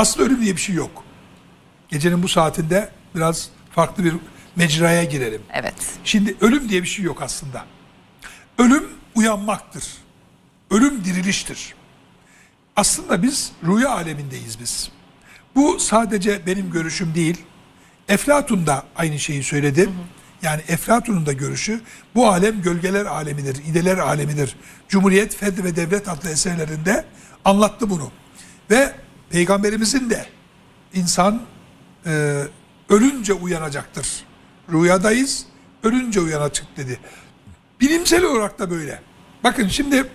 Aslında ölüm diye bir şey yok. Gecenin bu saatinde biraz farklı bir mecraya girelim. Evet. Şimdi ölüm diye bir şey yok aslında. Ölüm uyanmaktır. Ölüm diriliştir. Aslında biz rüya alemindeyiz biz. Bu sadece benim görüşüm değil. Eflatun da aynı şeyi söyledi. Yani Eflatun'un da görüşü bu alem gölgeler alemidir, ideler alemidir. Cumhuriyet, Fed ve Devlet adlı eserlerinde anlattı bunu. Ve Peygamberimizin de insan e, ölünce uyanacaktır. Rüyadayız, ölünce uyanacak dedi. Bilimsel olarak da böyle. Bakın şimdi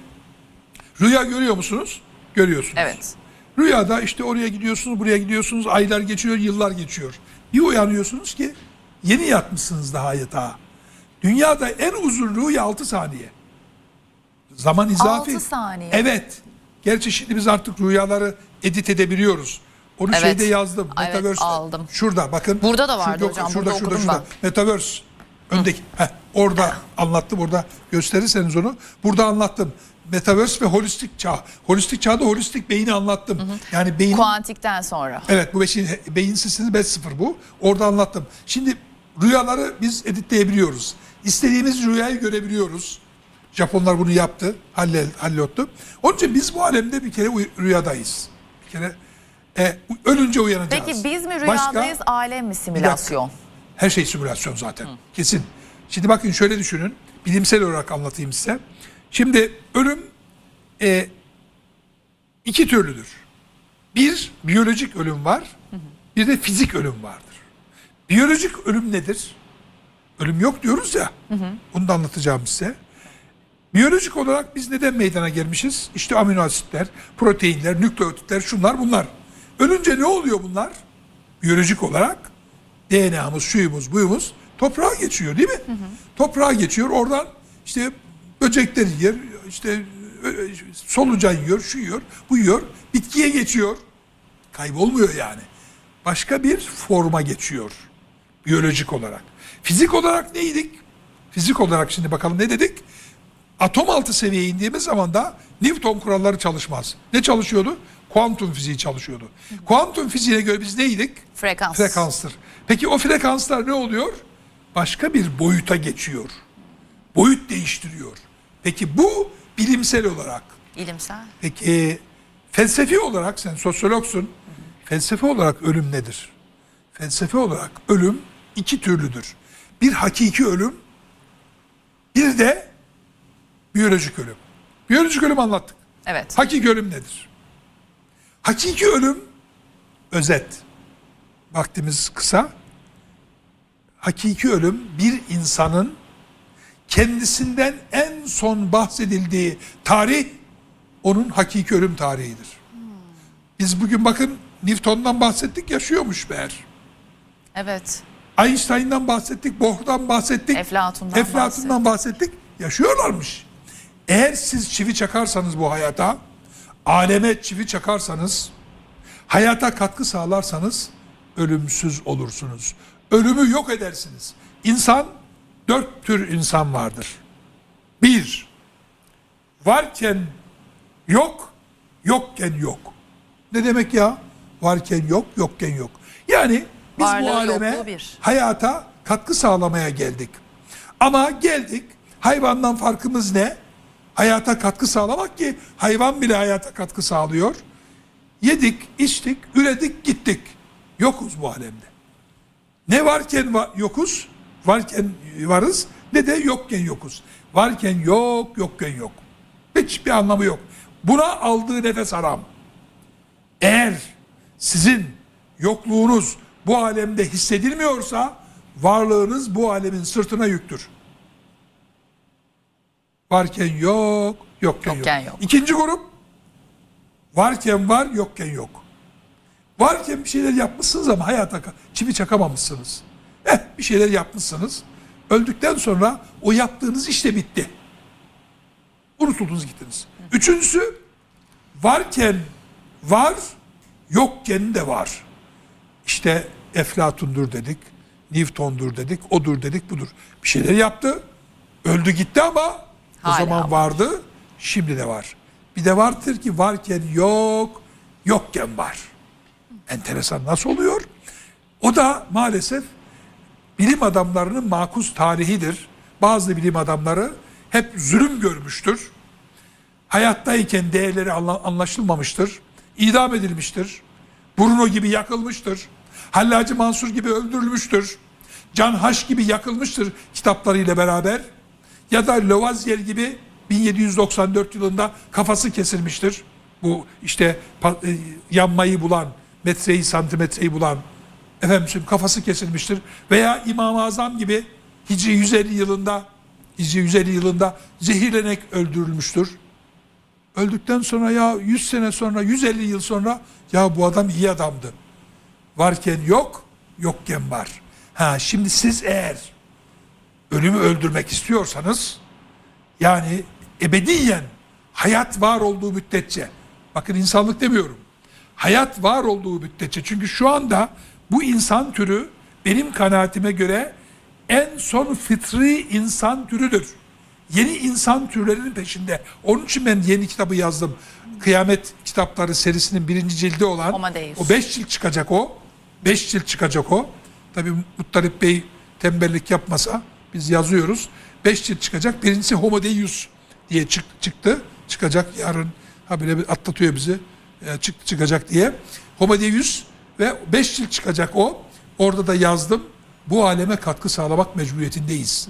rüya görüyor musunuz? Görüyorsunuz. Evet. Rüyada işte oraya gidiyorsunuz, buraya gidiyorsunuz, aylar geçiyor, yıllar geçiyor. Bir uyanıyorsunuz ki yeni yatmışsınız daha yatağa. Dünyada en uzun rüya 6 saniye. Zaman izafi. Altı saniye. Evet. Gerçi şimdi biz artık rüyaları edit edebiliyoruz. Onu Evet. şeyde yazdım. Evet, Metaverse'de. aldım. Şurada bakın. Burada da vardı Şurada, hocam, Şurada, burada şurada, şurada. Metaverse. Öndeki. Heh, orada anlattım. Orada gösterirseniz onu. Burada anlattım. Metaverse ve holistik çağ. Holistik çağda holistik beyni anlattım. Yani beyin Kuantikten sonra. Evet bu beşin, beyin sistemi 5.0 bu. Orada anlattım. Şimdi rüyaları biz editleyebiliyoruz. İstediğimiz rüyayı görebiliyoruz. Japonlar bunu yaptı. Hallel, hallottu. Onun için biz bu alemde bir kere rüyadayız. Bir kere e, ölünce uyanacağız. Peki biz mi Başka- rüyadayız, alem mi simülasyon? her şey simülasyon zaten. Kesin. Şimdi bakın şöyle düşünün. Bilimsel olarak anlatayım size. Şimdi ölüm e, iki türlüdür. Bir, biyolojik ölüm var. Bir de fizik ölüm vardır. Biyolojik ölüm nedir? Ölüm yok diyoruz ya. Bunu da anlatacağım size. Biyolojik olarak biz neden meydana gelmişiz? İşte amino asitler, proteinler, nükleotitler, şunlar bunlar. Ölünce ne oluyor bunlar? Biyolojik olarak DNA'mız, şuyumuz, buyumuz toprağa geçiyor değil mi? Toprağa geçiyor. Oradan işte böcekler yer, işte ö- solucan yiyor, şu yiyor, bu yiyor. Bitkiye geçiyor. Kaybolmuyor yani. Başka bir forma geçiyor. Biyolojik olarak. Fizik olarak neydik? Fizik olarak şimdi bakalım ne dedik? Atom altı seviyeye indiğimiz zaman da Newton kuralları çalışmaz. Ne çalışıyordu? Kuantum fiziği çalışıyordu. Kuantum fiziğine göre biz neydik? Frekans. Frekanstır. Peki o frekanslar ne oluyor? Başka bir boyuta geçiyor. Boyut değiştiriyor. Peki bu bilimsel olarak. İlimsel. Peki felsefi olarak sen sosyologsun. Felsefi olarak ölüm nedir? Felsefi olarak ölüm iki türlüdür. Bir hakiki ölüm, bir de biyolojik ölüm. Biyolojik ölüm anlattık. Evet. Hakiki ölüm nedir? Hakiki ölüm özet. Vaktimiz kısa. Hakiki ölüm bir insanın kendisinden en son bahsedildiği tarih onun hakiki ölüm tarihidir. Biz bugün bakın Newton'dan bahsettik yaşıyormuş meğer. Evet. Einstein'dan bahsettik, Bohr'dan bahsettik. Eflatun'dan Eflatun'dan bahsettik. Yaşıyorlarmış. Eğer siz çivi çakarsanız bu hayata, aleme çivi çakarsanız, hayata katkı sağlarsanız ölümsüz olursunuz. Ölümü yok edersiniz. İnsan, dört tür insan vardır. Bir, varken yok, yokken yok. Ne demek ya? Varken yok, yokken yok. Yani biz Varlığı, bu aleme bir. hayata katkı sağlamaya geldik. Ama geldik hayvandan farkımız ne? Hayata katkı sağlamak ki hayvan bile hayata katkı sağlıyor. Yedik, içtik, üredik, gittik. Yokuz bu alemde. Ne varken va- yokuz, varken varız ne de yokken yokuz. Varken yok, yokken yok. Hiçbir anlamı yok. Buna aldığı nefes haram. Eğer sizin yokluğunuz bu alemde hissedilmiyorsa varlığınız bu alemin sırtına yüktür. Varken yok, yokken, Yokken yok. yok. İkinci grup varken var, yokken yok. Varken bir şeyler yapmışsınız ama hayata çivi çakamamışsınız. Eh bir şeyler yapmışsınız. Öldükten sonra o yaptığınız işte bitti. Unutuldunuz gittiniz. Üçüncüsü varken var, yokken de var. İşte Eflatun'dur dedik, Newton'dur dedik, odur dedik, budur. Bir şeyler yaptı, öldü gitti ama o Hala zaman var. vardı, şimdi de var. Bir de vardır ki varken yok, yokken var. Enteresan nasıl oluyor? O da maalesef bilim adamlarının makus tarihidir. Bazı bilim adamları hep zulüm görmüştür. Hayattayken değerleri anla- anlaşılmamıştır. İdam edilmiştir. Bruno gibi yakılmıştır. Hallacı Mansur gibi öldürülmüştür. Can Haş gibi yakılmıştır kitaplarıyla beraber. Ya da Lavoisier gibi 1794 yılında kafası kesilmiştir. Bu işte e, yanmayı bulan, metreyi santimetreyi bulan efendim kafası kesilmiştir. Veya İmam-ı Azam gibi Hicri 150 yılında Hicri 150 yılında zehirlenerek öldürülmüştür. Öldükten sonra ya 100 sene sonra 150 yıl sonra ya bu adam iyi adamdı. Varken yok, yokken var. Ha şimdi siz eğer ölümü öldürmek istiyorsanız yani ebediyen hayat var olduğu müddetçe bakın insanlık demiyorum. Hayat var olduğu müddetçe çünkü şu anda bu insan türü benim kanaatime göre en son fıtri insan türüdür. Yeni insan türlerinin peşinde. Onun için ben yeni kitabı yazdım. Kıyamet kitapları serisinin birinci cildi olan Homo Deus. o beş cilt çıkacak o. Beş cilt çıkacak o. Tabi Muttalip Bey tembellik yapmasa biz yazıyoruz. Beş cilt çıkacak. Birincisi Homo Deus diye çık, çıktı. Çıkacak yarın. Ha bir atlatıyor bizi. E, çık, çıkacak diye. Homo Deus ve beş cilt çıkacak o. Orada da yazdım. Bu aleme katkı sağlamak mecburiyetindeyiz.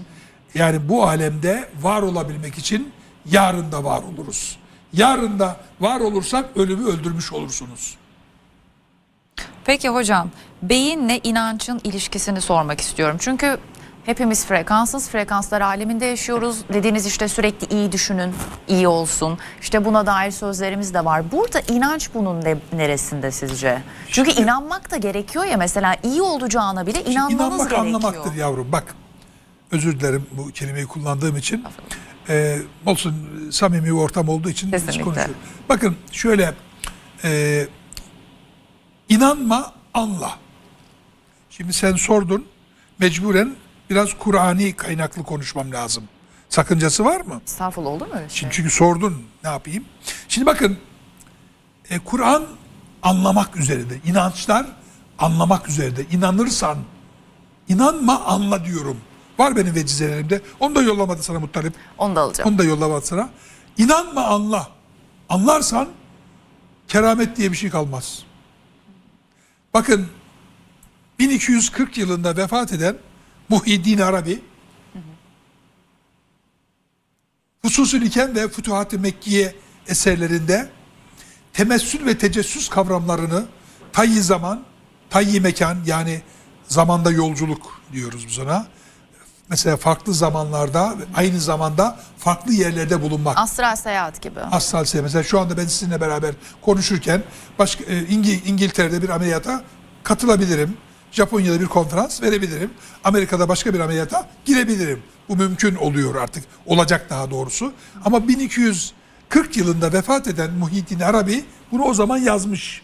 Yani bu alemde var olabilmek için yarın da var oluruz. Yarın da var olursak ölümü öldürmüş olursunuz. Peki hocam beyinle inancın ilişkisini sormak istiyorum. Çünkü hepimiz frekanssız frekanslar aleminde yaşıyoruz. Dediğiniz işte sürekli iyi düşünün, iyi olsun. İşte buna dair sözlerimiz de var. Burada inanç bunun ne- neresinde sizce? Çünkü inanmak da gerekiyor ya mesela iyi olacağına bile inanmanız İnanmak gerekiyor. anlamaktır yavrum. Bak özür dilerim bu kelimeyi kullandığım için. Ee, olsun samimi bir ortam olduğu için Kesinlikle. konuşuyoruz. Bakın şöyle e, inanma anla. Şimdi sen sordun mecburen biraz Kur'ani kaynaklı konuşmam lazım. Sakıncası var mı? Estağfurullah olur mu öyle şey? Şimdi çünkü sordun ne yapayım? Şimdi bakın e, Kur'an anlamak üzerinde. İnançlar anlamak üzerinde. İnanırsan inanma anla diyorum. Var benim vecizelerimde. Onu da yollamadı sana Muttalip. Onu da alacağım. Onu da yollamadı sana. İnanma anla. Anlarsan keramet diye bir şey kalmaz. Bakın 1240 yılında vefat eden Muhyiddin Arabi Hususul İken ve Fütuhat-ı Mekkiye eserlerinde temessül ve tecessüs kavramlarını tayyi zaman, tayyi mekan yani zamanda yolculuk diyoruz biz ona. Mesela farklı zamanlarda aynı zamanda farklı yerlerde bulunmak. Astral seyahat gibi. Astral seyahat. Mesela şu anda ben sizinle beraber konuşurken başka e, İngi- İngiltere'de bir ameliyata katılabilirim. Japonya'da bir konferans verebilirim. Amerika'da başka bir ameliyata girebilirim. Bu mümkün oluyor artık. Olacak daha doğrusu. Ama 1240 yılında vefat eden Muhyiddin Arabi bunu o zaman yazmış.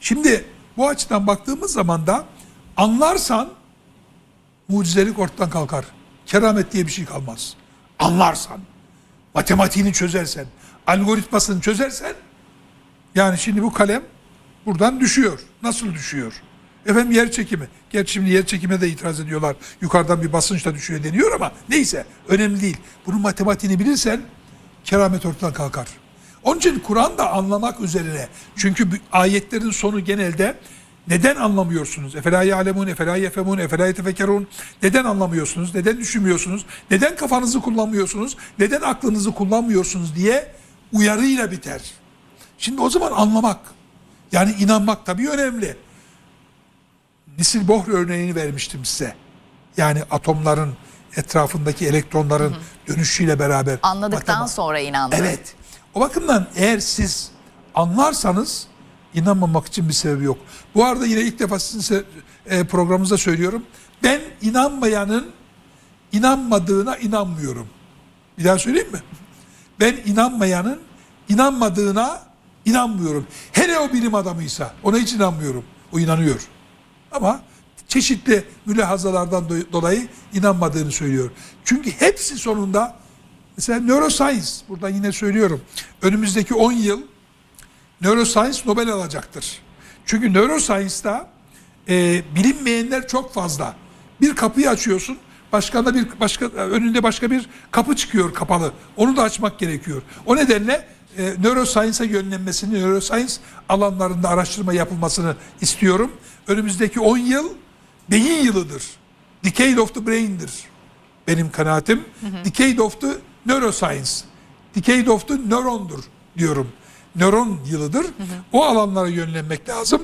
Şimdi bu açıdan baktığımız zaman da anlarsan mucizelik ortadan kalkar. Keramet diye bir şey kalmaz. Anlarsan matematiğini çözersen, algoritmasını çözersen yani şimdi bu kalem buradan düşüyor. Nasıl düşüyor? Efendim yer çekimi. Gerçi şimdi yer çekime de itiraz ediyorlar. Yukarıdan bir basınçla düşüyor deniyor ama neyse önemli değil. Bunun matematiğini bilirsen keramet ortadan kalkar. Onun için Kur'an da anlamak üzerine. Çünkü ayetlerin sonu genelde neden anlamıyorsunuz? Efela ya'lemun, efela yefemun, efela yetefekkerun. Neden anlamıyorsunuz? Neden düşünmüyorsunuz? Neden kafanızı kullanmıyorsunuz? Neden aklınızı kullanmıyorsunuz diye uyarıyla biter. Şimdi o zaman anlamak, yani inanmak tabii önemli. Nisil Bohr örneğini vermiştim size. Yani atomların etrafındaki elektronların dönüşüyle beraber. Anladıktan matema- sonra inandım. Evet. O bakımdan eğer siz anlarsanız inanmamak için bir sebebi yok. Bu arada yine ilk defa sizin e, programınızda söylüyorum. Ben inanmayanın inanmadığına inanmıyorum. Bir daha söyleyeyim mi? Ben inanmayanın inanmadığına inanmıyorum. Hele o bilim adamıysa ona hiç inanmıyorum. O inanıyor. Ama çeşitli mülahazalardan do- dolayı inanmadığını söylüyor. Çünkü hepsi sonunda mesela neuroscience burada yine söylüyorum. Önümüzdeki 10 yıl neuroscience Nobel alacaktır. Çünkü neuroscience'da e, bilinmeyenler çok fazla. Bir kapıyı açıyorsun, başka bir başka önünde başka bir kapı çıkıyor kapalı. Onu da açmak gerekiyor. O nedenle e, neuroscience'a yönlenmesini, neuroscience alanlarında araştırma yapılmasını istiyorum. Önümüzdeki 10 yıl beyin yılıdır. Decade of the brain'dir benim kanaatim. Decade of the neuroscience. Decade of the nörondur diyorum. Nöron yılıdır. O alanlara yönlenmek lazım.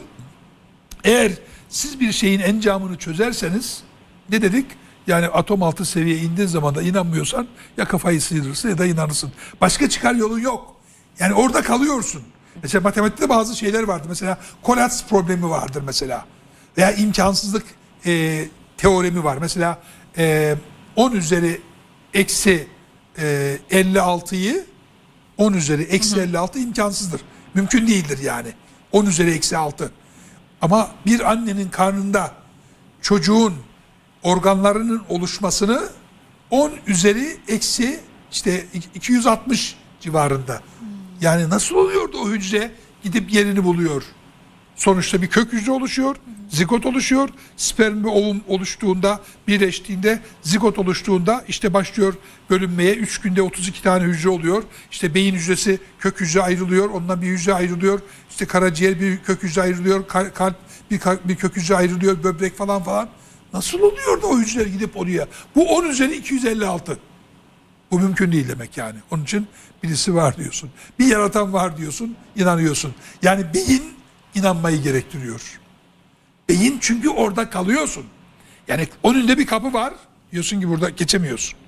Eğer siz bir şeyin encamını çözerseniz ne dedik? Yani atom altı seviye indiğin zaman da inanmıyorsan ya kafayı sıyırırsın ya da inanırsın. Başka çıkar yolun yok. Yani orada kalıyorsun. Mesela matematikte bazı şeyler vardır. Mesela kolaps problemi vardır mesela. Veya imkansızlık e, teoremi var. Mesela e, 10 üzeri eksi e, 56'yı 10 üzeri eksi 56 imkansızdır. Mümkün değildir yani. 10 üzeri eksi 6. Ama bir annenin karnında çocuğun organlarının oluşmasını 10 üzeri eksi işte 260 civarında. Yani nasıl oluyordu o hücre gidip yerini buluyor. Sonuçta bir kök hücre oluşuyor, zigot oluşuyor. Sperm ve ovum oluştuğunda, birleştiğinde, zigot oluştuğunda işte başlıyor bölünmeye. 3 günde 32 tane hücre oluyor. İşte beyin hücresi kök hücre ayrılıyor, ondan bir hücre ayrılıyor. İşte karaciğer bir kök hücre ayrılıyor, kal- kalp bir, bir kök hücre ayrılıyor, böbrek falan falan. Nasıl oluyor da o hücreler gidip oraya? Bu 10 üzeri 256. Bu mümkün değil demek yani. Onun için birisi var diyorsun. Bir yaratan var diyorsun, inanıyorsun. Yani beyin inanmayı gerektiriyor. Beyin çünkü orada kalıyorsun. Yani önünde bir kapı var. Diyorsun ki burada geçemiyorsun.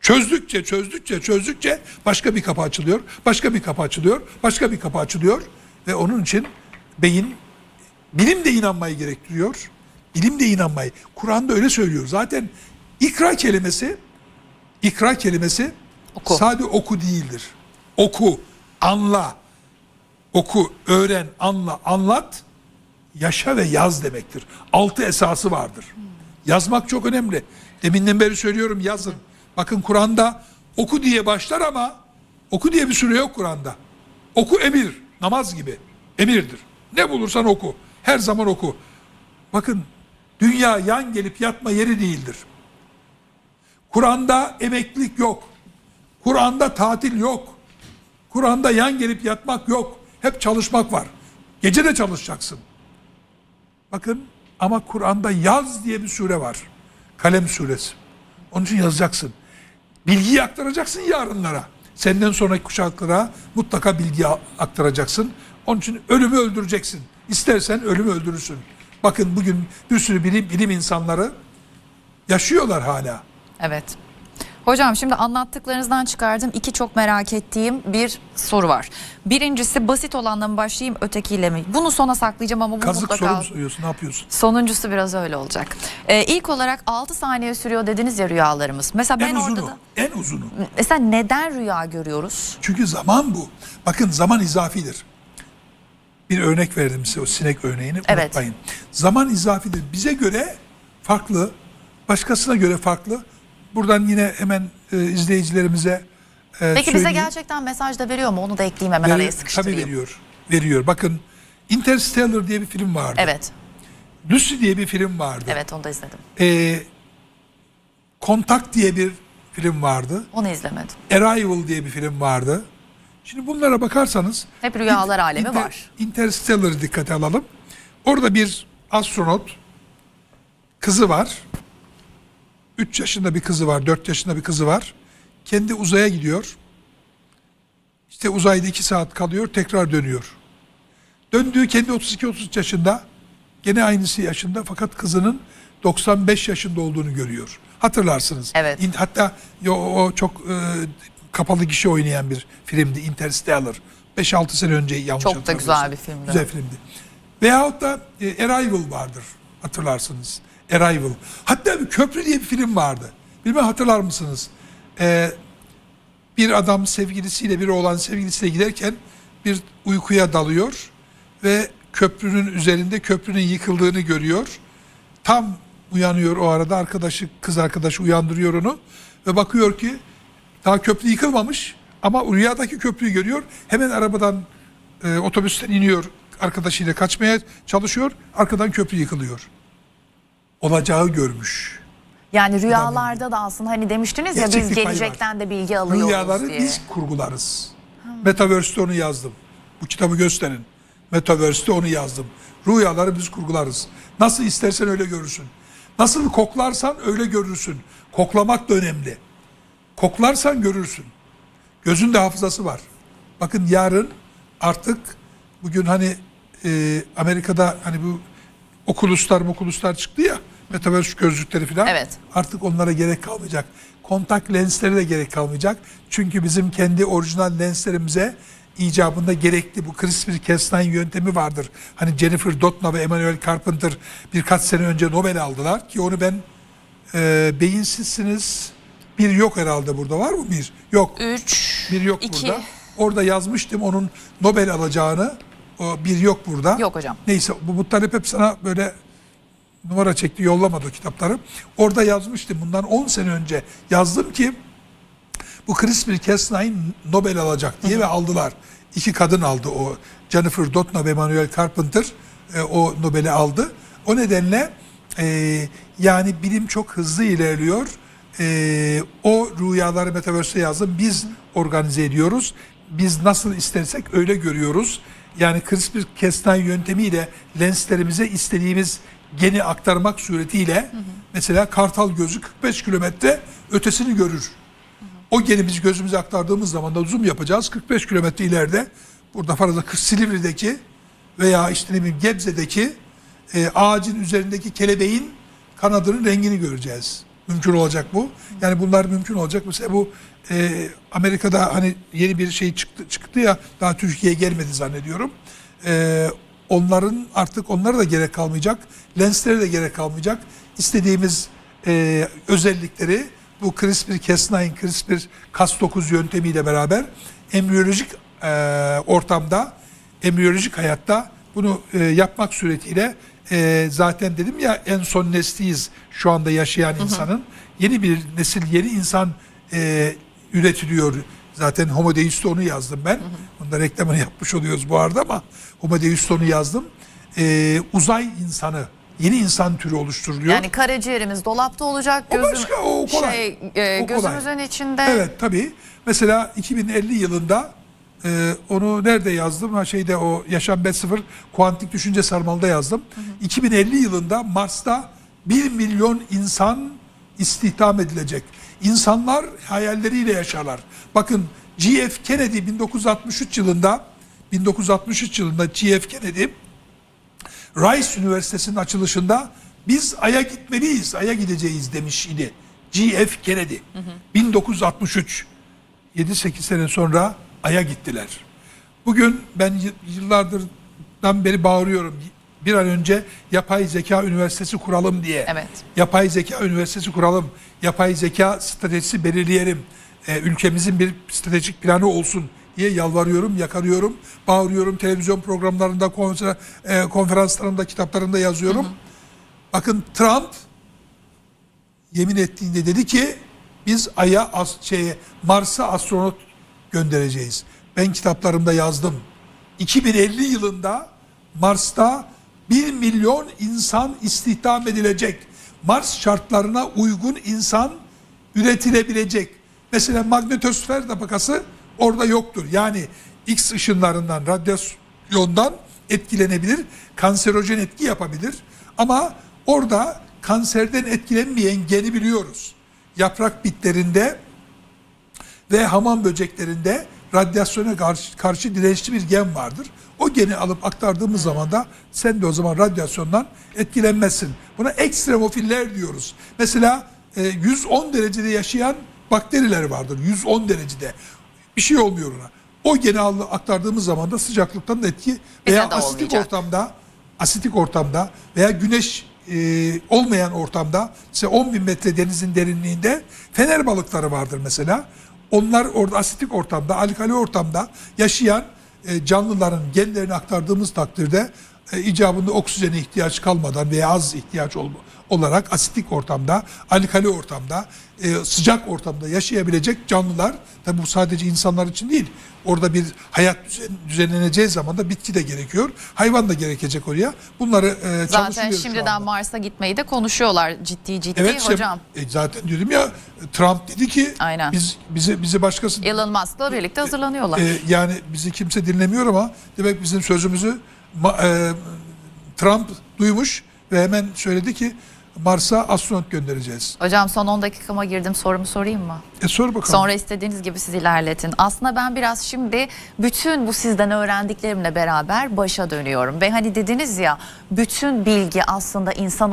Çözdükçe, çözdükçe, çözdükçe başka bir kapı açılıyor. Başka bir kapı açılıyor. Başka bir kapı açılıyor. Ve onun için beyin bilim de inanmayı gerektiriyor. Bilim de inanmayı. Kur'an'da öyle söylüyor. Zaten ikra kelimesi ikra kelimesi Oku. sadece oku değildir. Oku, anla, oku, öğren, anla, anlat, yaşa ve yaz demektir. Altı esası vardır. Yazmak çok önemli. Deminden beri söylüyorum yazın. Bakın Kur'an'da oku diye başlar ama oku diye bir süre yok Kur'an'da. Oku emir, namaz gibi emirdir. Ne bulursan oku. Her zaman oku. Bakın dünya yan gelip yatma yeri değildir. Kur'an'da emeklilik yok. Kur'an'da tatil yok. Kur'an'da yan gelip yatmak yok. Hep çalışmak var. Gece de çalışacaksın. Bakın ama Kur'an'da yaz diye bir sure var. Kalem suresi. Onun için yazacaksın. Bilgiyi aktaracaksın yarınlara. Senden sonraki kuşaklara mutlaka bilgi aktaracaksın. Onun için ölümü öldüreceksin. İstersen ölümü öldürürsün. Bakın bugün bir sürü bilim, bilim insanları yaşıyorlar hala. Evet. Hocam şimdi anlattıklarınızdan çıkardığım iki çok merak ettiğim bir soru var. Birincisi basit olanla mı başlayayım ötekiyle mi? Bunu sona saklayacağım ama bu Kazık mutlaka... mu soruyorsun? Ne yapıyorsun? Sonuncusu biraz öyle olacak. Ee, ilk olarak 6 saniye sürüyor dediniz ya rüyalarımız. Mesela ben en orada uzunu. da... En uzunu. Mesela neden rüya görüyoruz? Çünkü zaman bu. Bakın zaman izafidir. Bir örnek verdim size o sinek örneğini Evet. unutmayın. Zaman izafidir. Bize göre farklı, başkasına göre farklı. Buradan yine hemen e, izleyicilerimize e, Peki bize söyleyeyim. gerçekten mesaj da veriyor mu? Onu da ekleyeyim hemen Veri- araya Tabii sıkıştırayım. veriyor. Veriyor. Bakın Interstellar diye bir film vardı. Evet, Lucy diye bir film vardı. evet onu da izledim. E, Kontak diye bir film vardı. Onu izlemedim. Arrival diye bir film vardı. Şimdi bunlara bakarsanız Hep rüyalar alemi var. Interstellar'ı dikkate alalım. Orada bir astronot kızı var. 3 yaşında bir kızı var, 4 yaşında bir kızı var. Kendi uzaya gidiyor. İşte uzayda 2 saat kalıyor, tekrar dönüyor. Döndüğü kendi 32-33 yaşında. Gene aynısı yaşında fakat kızının 95 yaşında olduğunu görüyor. Hatırlarsınız. Evet. İn- Hatta o çok e, kapalı gişe oynayan bir filmdi Interstellar. 5-6 sene önce yanlış Çok da güzel bir filmdi. Güzel filmdi. Veyahut da e, Arrival vardır. Hatırlarsınız. Arrival. Hatta bir köprü diye bir film vardı. Bilmem hatırlar mısınız? E, bir adam sevgilisiyle bir oğlan sevgilisiyle giderken bir uykuya dalıyor ve köprünün üzerinde köprünün yıkıldığını görüyor. Tam uyanıyor o arada arkadaşı kız arkadaşı uyandırıyor onu ve bakıyor ki daha köprü yıkılmamış ama rüyadaki köprüyü görüyor. Hemen arabadan e, otobüsten iniyor arkadaşıyla kaçmaya çalışıyor. Arkadan köprü yıkılıyor. Olacağı görmüş. Yani rüyalarda da aslında hani demiştiniz ya biz Gerçeklik payı var. gelecekten de bilgi alıyoruz Rüyaları diye. biz kurgularız. Metaverse'te onu yazdım. Bu kitabı gösterin. Metaverse'te onu yazdım. Rüyaları biz kurgularız. Nasıl istersen öyle görürsün. Nasıl koklarsan öyle görürsün. Koklamak da önemli. Koklarsan görürsün. Gözün de hafızası var. Bakın yarın artık bugün hani e, Amerika'da hani bu okuluslar okuluslar çıktı ya metaverse gözlükleri falan. Evet. Artık onlara gerek kalmayacak. Kontak lenslere de gerek kalmayacak. Çünkü bizim kendi orijinal lenslerimize icabında gerekli bu CRISPR-Cas9 yöntemi vardır. Hani Jennifer Doudna ve Emmanuel Carpenter birkaç sene önce Nobel aldılar ki onu ben e, beyinsizsiniz bir yok herhalde burada var mı bir? Yok. 3, Bir yok 2, burada. Orada yazmıştım onun Nobel alacağını. O bir yok burada. Yok hocam. Neyse bu Muttalip hep sana böyle numara çekti yollamadı o kitapları. Orada yazmıştım bundan 10 sene önce yazdım ki bu CRISPR-Cas9 Nobel alacak diye ve aldılar. İki kadın aldı o Jennifer Doudna ve Emmanuel Carpenter e, o Nobel'i aldı. O nedenle e, yani bilim çok hızlı ilerliyor. E, o rüyaları Metaverse'e yazdım. Biz organize ediyoruz. Biz nasıl istersek öyle görüyoruz. Yani CRISPR-Cas9 yöntemiyle lenslerimize istediğimiz geni aktarmak suretiyle mesela kartal gözü 45 kilometre ötesini görür. O geni biz gözümüze aktardığımız zaman da zoom yapacağız. 45 kilometre ileride burada faraza Silivri'deki veya işte ne bileyim Gebze'deki e, ağacın üzerindeki kelebeğin kanadının rengini göreceğiz. Mümkün olacak bu. Yani bunlar mümkün olacak. Mesela bu e, Amerika'da hani yeni bir şey çıktı çıktı ya daha Türkiye'ye gelmedi zannediyorum. E, onların artık onlara da gerek kalmayacak. Lenslere de gerek kalmayacak. İstediğimiz e, özellikleri bu CRISPR-Cas9, CRISPR-Cas9 yöntemiyle beraber embriyolojik e, ortamda, embriyolojik hayatta bunu e, yapmak suretiyle e, zaten dedim ya en son nesliyiz şu anda yaşayan insanın. Yeni bir nesil, yeni insan e, üretiliyor. Zaten Homo Deus'ta onu yazdım ben. Bunu da reklamını yapmış oluyoruz bu arada ama Homo Deus'ta onu yazdım. E, uzay insanı, yeni insan türü oluşturuluyor. Yani karaciğerimiz dolapta olacak. O Gözüm, başka, o kolay. Şey, e, O kolay. gözümüzün içinde. Evet tabii. Mesela 2050 yılında e, onu nerede yazdım? Ha şeyde o Yaşam 5.0 kuantik düşünce sarmalda yazdım. 2050 yılında Mars'ta 1 milyon insan istihdam edilecek. İnsanlar hayalleriyle yaşarlar. Bakın G.F. Kennedy 1963 yılında 1963 yılında G.F. Kennedy Rice Üniversitesi'nin açılışında biz Ay'a gitmeliyiz, Ay'a gideceğiz demiş idi. G.F. Kennedy. 1963. 7-8 sene sonra Ay'a gittiler. Bugün ben yıllardırdan beri bağırıyorum. Bir an önce yapay zeka üniversitesi kuralım diye. Evet. Yapay zeka üniversitesi kuralım. Yapay zeka stratejisi belirleyelim. Ee, ülkemizin bir stratejik planı olsun diye yalvarıyorum, yakarıyorum, bağırıyorum. Televizyon programlarında, e, konferanslarında, kitaplarında yazıyorum. Bakın Trump yemin ettiğinde dedi ki biz Ay'a as, şeye Mars'a astronot göndereceğiz. Ben kitaplarımda yazdım. 2050 yılında Mars'ta 1 milyon insan istihdam edilecek. Mars şartlarına uygun insan üretilebilecek. Mesela magnetosfer tabakası orada yoktur. Yani X ışınlarından, radyasyondan etkilenebilir. Kanserojen etki yapabilir. Ama orada kanserden etkilenmeyen geni biliyoruz. Yaprak bitlerinde ve hamam böceklerinde radyasyona karşı, karşı dirençli bir gen vardır. O geni alıp aktardığımız zaman da sen de o zaman radyasyondan etkilenmezsin. Buna ekstremofiller diyoruz. Mesela e, 110 derecede yaşayan bakteriler vardır. 110 derecede. Bir şey olmuyor ona. O alıp aktardığımız zaman da sıcaklıktan da etki veya de asitik olmayacak. ortamda asitik ortamda veya güneş e, olmayan ortamda mesela 10 bin metre denizin derinliğinde fener balıkları vardır mesela. Onlar orada asitik ortamda, alkali ortamda yaşayan e, canlıların genlerini aktardığımız takdirde e, icabında oksijene ihtiyaç kalmadan veya az ihtiyaç ol- olarak asitlik ortamda, alkali ortamda, e, sıcak ortamda yaşayabilecek canlılar, tabi bu sadece insanlar için değil, orada bir hayat düzen, düzenleneceği zaman da bitki de gerekiyor, hayvan da gerekecek oraya. Bunları e, Zaten şimdiden. Mars'a gitmeyi de konuşuyorlar ciddi ciddi Evet işte, hocam. e, zaten diyorum ya Trump dedi ki Aynen. biz bizi bizi başkası Elon Musk'la birlikte hazırlanıyorlar. e, yani bizi kimse dinlemiyor ama demek bizim sözümüzü e, Trump duymuş ve hemen söyledi ki Mars'a astronot göndereceğiz. Hocam son 10 dakikama girdim sorumu sorayım mı? E sor bakalım. Sonra istediğiniz gibi siz ilerletin. Aslında ben biraz şimdi bütün bu sizden öğrendiklerimle beraber başa dönüyorum. Ve hani dediniz ya bütün bilgi aslında insan